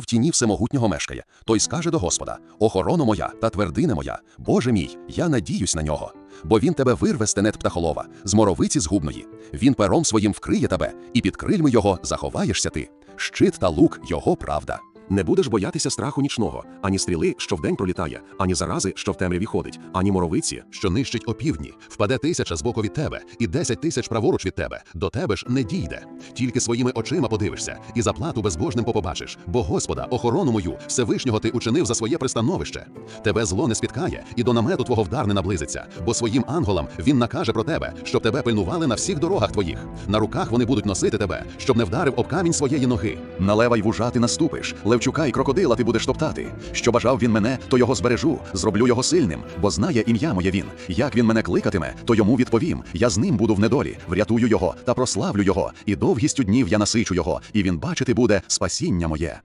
в тіні всемогутнього мешкає, той скаже до Господа: Охорона моя та твердине моя, Боже мій, я надіюсь на нього. Бо він тебе вирве з птахолова, з моровиці згубної. Він пером своїм вкриє тебе, і під крильми його заховаєшся ти. Щит та лук його правда. Не будеш боятися страху нічного, ані стріли, що вдень пролітає, ані зарази, що в темряві ходить, ані моровиці, що нищить опівдні, впаде тисяча збоку від тебе, і десять тисяч праворуч від тебе. До тебе ж не дійде. Тільки своїми очима подивишся, і заплату безбожним попобачиш. Бо Господа, охорону мою, Всевишнього ти учинив за своє пристановище. Тебе зло не спіткає, і до намету твого вдар не наблизиться, бо своїм анголам він накаже про тебе, щоб тебе пильнували на всіх дорогах твоїх. На руках вони будуть носити тебе, щоб не вдарив об камінь своєї ноги. На лева й вужа ти наступиш, левчука і крокодила ти будеш топтати. Що бажав він мене, то його збережу, зроблю його сильним, бо знає ім'я моє він. Як він мене кликатиме, то йому відповім. Я з ним буду в недолі, врятую його та прославлю його, і довгістю днів я насичу його, і він бачити буде спасіння моє.